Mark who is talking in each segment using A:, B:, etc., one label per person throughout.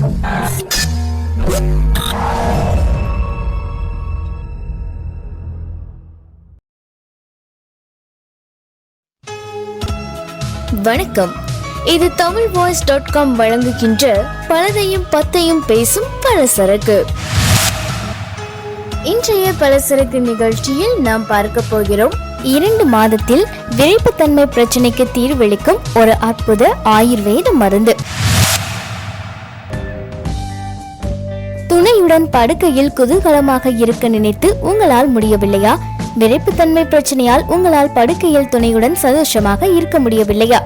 A: வணக்கம். இது Tamil voice dot com வழங்குகின்ற பலதையும் பத்தையும் பேசும் பலசரக்கு. இன்றைய பலசரக்கு நிகழ்ச்சியில் நாம் பார்க்க போகிறோம் இரண்டு மாதத்தில் விரைப்புத்தன்மை பிரச்சனைக்கு தீர்வளிக்கும் ஒரு அற்புத ஆயுர்வேத மருந்து. துணையுடன் படுக்கையில் குதூகலமாக இருக்க நினைத்து உங்களால் முடியவில்லையா? விரைப்புத்தன்மை பிரச்சனையால் உங்களால் படுக்கையில் துணையுடன் சந்தோஷமாக இருக்க முடியவில்லையா?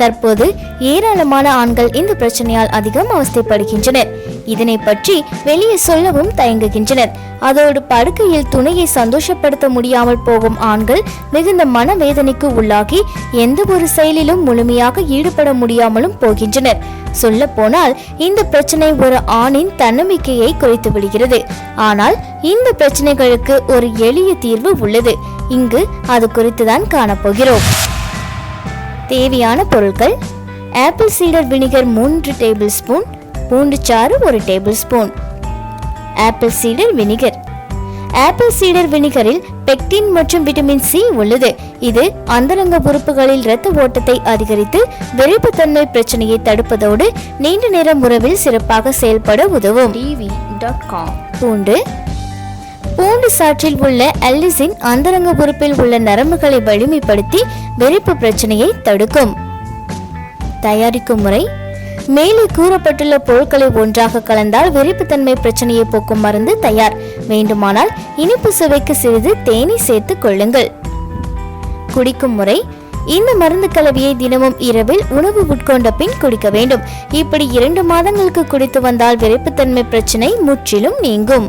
A: தற்போது ஏராளமான ஆண்கள் இந்த பிரச்சனையால் அதிகம் அவஸ்தைப்படுகின்றனர். இதனை பற்றி வெளியே சொல்லவும் தயங்குகின்றனர். அதோடு படுக்கையில் துணையை சந்தோஷப்படுத்த முடியாமல் போகும் ஆண்கள் மிகுந்த மனவேதனைக்கு உள்ளாகி எந்த ஒரு செயலிலும் முழுமையாக ஈடுபட முடியாமலும் போகின்றனர். சொல்ல போனால் இந்த பிரச்சனை ஒரு ஆணின் தன்னம்பிக்கையை குறைத்து விடுகிறது. ஆனால் இந்த பிரச்சனைகளுக்கு ஒரு எளிய தீர்வு உள்ளது. இங்கு அது குறித்து தான் காணப்போகிறோம். தேவையான பொருட்கள் ஆப்பிள் சீடர் வினிகர் மூன்று டேபிள் ஸ்பூன் பூண்டு சாறு ஒரு tablespoon apple cider vinegar apple cider வினிகரில் pectin மற்றும் விட்டமின் சி உள்ளது. இது அந்தரங்க உறுப்புகளில் இரத்த ஓட்டத்தை அதிகரித்து விரைப்புத்தன்மை பிரச்சனையை தடுப்பதோடு நீண்ட நேரம் உறவில் சிறப்பாக செயல்பட உதவும். பூண்டு பூண்டு சாற்றில் உள்ள அல்லிசின் அந்தரங்க உறுப்பில் உள்ள நரம்புகளை வலிமைப்படுத்தி வெறிப்பு பிரச்சனையை தடுக்கும். தயாரிக்கும் முறை மேலே கூறப்பட்டுள்ள பொருட்களை ஒன்றாக கலந்தால் வெறிப்புத்தன்மை பிரச்சனையை போக்கும் மருந்து தயார். வேண்டுமானால் இனிப்பு சுவைக்கு சிறிது தேனி சேர்த்துக் கொள்ளுங்கள். குடிக்கும் முறை இந்த மருந்து கலவையை தினமும் இரவில் உணவு உட்கொண்ட பின் குடிக்க வேண்டும். இப்படி இரண்டு மாதங்களுக்கு குடித்து வந்தால் விரைப்புத்தன்மை பிரச்சனை முற்றிலும் நீங்கும்.